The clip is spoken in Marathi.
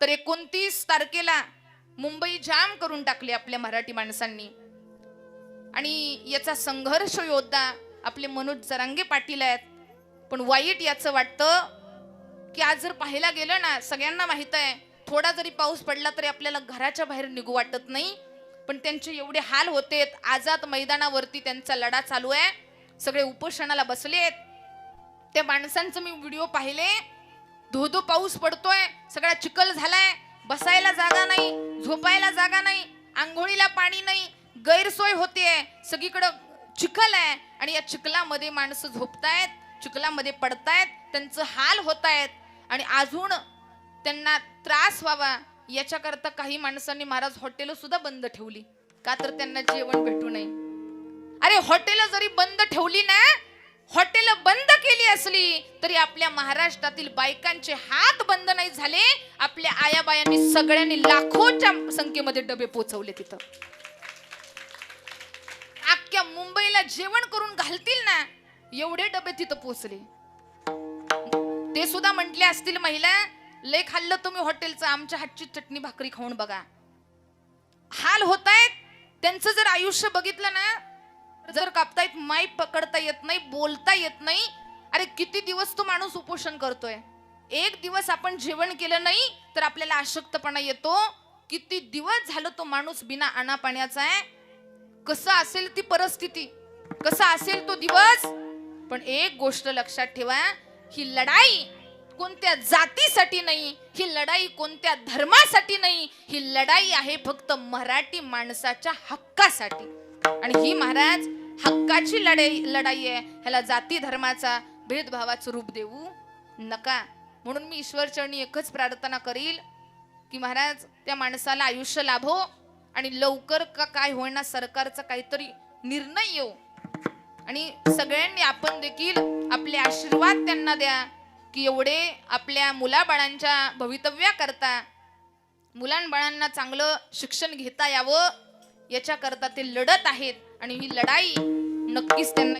तर एकोणतीस तारखेला मुंबई जाम करून टाकली आपल्या मराठी माणसांनी. आणि याचा संघर्ष योद्धा आपले मनोज जरांगे पाटील आहेत. पण वाईट याचं वाटतं की आज जर पाहायला गेलं ना सगळ्यांना माहीत आहे थोडा जरी पाऊस पडला तरी आपल्याला घराच्या बाहेर निघू वाटत नाही. पण त्यांचे एवढे हाल होते आझाद मैदानावरती त्यांचा लढा चालू आहे. सगळे उपोषणाला बसलेत. त्या माणसांचं मी व्हिडिओ पाहिले. धो धो पाऊस पडतोय सगळा चिखल झालाय बसायला जागा नाही झोपायला जागा नाही आंघोळीला पाणी नाही गैरसोय होतीये सगळीकडं चिखल आहे आणि या चिखलामध्ये माणसं झोपतायत चिखलामध्ये पडतायत त्यांचं हाल होत आहेत आणि अजून त्यांना त्रास व्हावा याच्याकरता काही माणसांनी महाराज हॉटेल सुद्धा बंद ठेवली. का तर त्यांना जेवण भेटू नये. अरे हॉटेल जरी बंद ठेवली ना हॉटेल बंद केली असली तरी आपल्या महाराष्ट्रातील बायकांचे हात बंद नाही झाले. आपल्या आयाबायांनी सगळ्यांनी लाखोच्या संख्येमध्ये डबे पोचवले तिथं. अख्ख्या मुंबईला जेवण करून घालतील ना एवढे डबे तिथं पोचले ते सुद्धा म्हटले असतील महिला लय खाल्लं तुम्ही हॉटेलचं आमच्या हातची चटणी भाकरी खाऊन बघा. हाल होत आहेत त्यांचं जर आयुष्य बघितलं ना जर कापतायत माई पकडता येत नाही बोलता येत नाही अरे किती दिवस तो माणूस उपोषण करतोय? एक दिवस आपण जेवण केलं नाही तर आपल्याला अशक्तपणा येतो. किती दिवस झालं तो माणूस बिना आणापाण्याचा आहे? कसं असेल ती परिस्थिती? कसा असेल तो दिवस? पण एक गोष्ट लक्षात ठेवा ही लढाई कोणत्या जातीसाठी नाही ही लढाई कोणत्या धर्मासाठी नाही ही लढाई आहे फक्त मराठी माणसाच्या हक्कासाठी. आणि ही महाराज हक्काची लढाई लढाई आहे. ह्याला जाती धर्माचा भेदभावाचं रूप देऊ नका. म्हणून मी ईश्वरचरणी एकच प्रार्थना करील की महाराज त्या माणसाला आयुष्य लाभो आणि लवकर का काय होईना सरकारचा काहीतरी निर्णय येऊ. आणि सगळ्यांनी आपण देखील आपले आशीर्वाद त्यांना द्या की एवढे आपल्या मुलाबाळांच्या भवितव्याकरता मुलांबाळांना चांगलं शिक्षण घेता यावं. याच्याकरता ते लढत आहेत आणि ही लढाई नक्कीच त्यांना